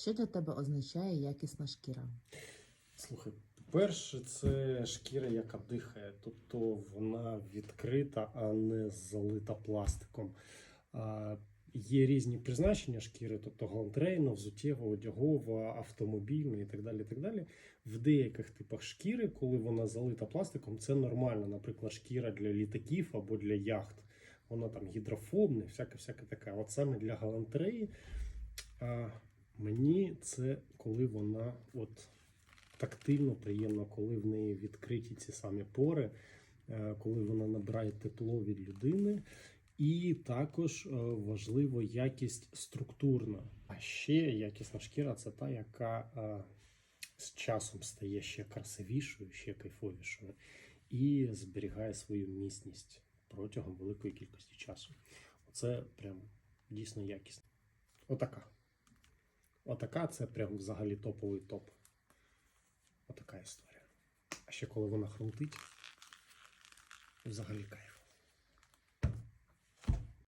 Що для тебе означає якісна шкіра? Слухай, по-перше, це шкіра, яка дихає, тобто вона відкрита, а не залита пластиком. А, є різні призначення шкіри, тобто галантерейна, взуттєва, одягова, автомобільна і так далі. Так далі. В деяких типах шкіри, коли вона залита пластиком, це нормально. Наприклад, шкіра для літаків або для яхт. Вона там гідрофобна, всяке, всяке таке. От саме для галантереї а, мені це коли вона от тактильно приємно, коли в неї відкриті ці самі пори, е, коли вона набирає тепло від людини. І також е, важливо якість структурна. А ще якісна шкіра це та, яка е, з часом стає ще красивішою, ще кайфовішою і зберігає свою міцність протягом великої кількості часу. Оце прям дійсно якісно. Отака. Отака це прям взагалі топовий топ. Отака історія. А ще коли вона хрумтить, взагалі кайф.